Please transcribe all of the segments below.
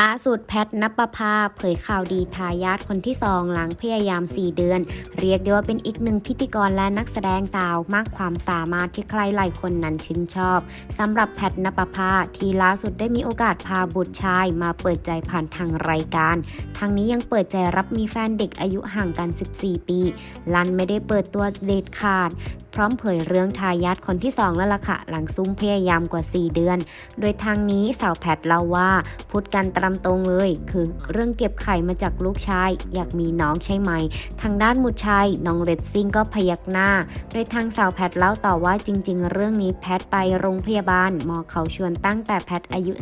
ล่าสุดแพทนประภาเผยข่าวดีทายาทคนที่สองหลังพยายาม 4 เดือน เรียกได้ว่าเป็นอีกหนึ่งพิธีกรและนักแสดงสาวมากความสามารถที่ใครหลายคนนั้นชื่นชอบสำหรับแพทนประภาที่ล่าสุดได้มีโอกาสพาบุตรชายมาเปิดใจผ่านทางรายการ ทางนี้ยังเปิดใจรับมีแฟนเด็กอายุห่างกัน 14 ปี ลันไม่ได้เปิดตัวเด็ดขาด พร้อมเผยเรื่องทายาทคนที่สองแล้วล่ะค่ะ หลังซุ่มพยายามกว่า 4 เดือน โดยทางนี้สาวแพทเล่าว่า พูดกันตามตรงเลย คือเรื่องเก็บไข่มาจากลูกชาย อยากมีน้องใช่ไหม ทางด้านมุดชัยน้องเรดซิ่งก็พยักหน้า โดยทางสาวแพทเล่าต่อว่าจริง ๆ เรื่องนี้แพทไปโรงพยาบาลหมอเขาชวนตั้งแต่แพทอายุ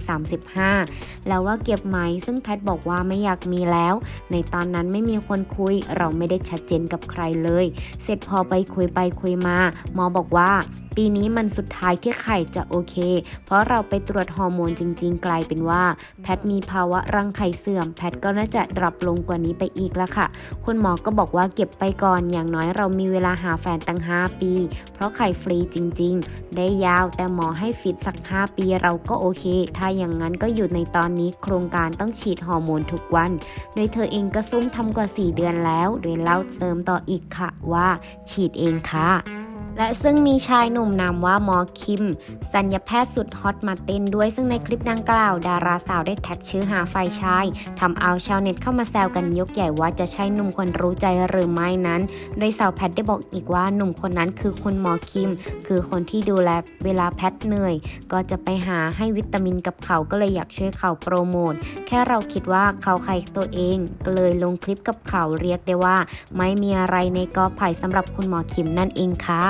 34-35 แล้วว่าเก็บไหมซึ่งแพทบอกว่าไม่อยากมีแล้ว ในตอนนั้นไม่มีคนคุย เราไม่ได้ชัดเจนกับใครเลย เสร็จพอไปคุยไปคุยมา หมอบอกว่า ปีนี้มันสุดท้ายที่ไข่จะโอเค เพราะเราไปตรวจฮอร์โมนจริง ๆ กลายเป็นว่า แพทมีภาวะรังไข่เสื่อม แพทก็น่าจะดรอปลงกว่านี้ไปอีกแล้วค่ะ คุณหมอก็บอกว่าเก็บไปก่อนอย่างน้อยเรามีเวลาหาแฟนตั้ง 5 ปี เพราะไข่ฟรีจริง ๆ ได้ยาวแต่หมอให้ฟิตสัก 5 ปีเราก็โอเค ถ้าอย่างนั้นก็อยู่ในตอนนี้โครงการต้องฉีดฮอร์โมนทุกวัน โดยเธอเองก็ซุ่มทำกว่า 4 เดือนแล้ว โดยเล่าเติมต่ออีกค่ะว่า ฉีดเองค่ะ และซึ่งมีชายหนุ่มนามว่าหมอคิม สัญญแพทย์สุดฮอตมาเต้นด้วยซึ่งในคลิปดังกล่าว ดาราสาวได้แท็กชื่อหาฝ่ายชายทำเอาชาวเน็ตเข้ามาแซวกันยกใหญ่ว่าจะใช่หนุ่มคนรู้ใจหรือไม่นั้น โดยสาวแพทได้บอกอีกว่าหนุ่มคนนั้นคือคุณหมอคิม คือคนที่ดูแลเวลาแพทเหนื่อย ก็จะไปหาให้วิตามินกับเขาก็เลยอยากช่วยเขาโปรโมทแค่เราคิดว่าเขาใครตัวเองก็เลยลงคลิปกับเขาเรียกได้ว่า ไม่มีอะไรในกอไผ่สำหรับคุณหมอคิมนั่นเองค่ะ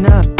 No.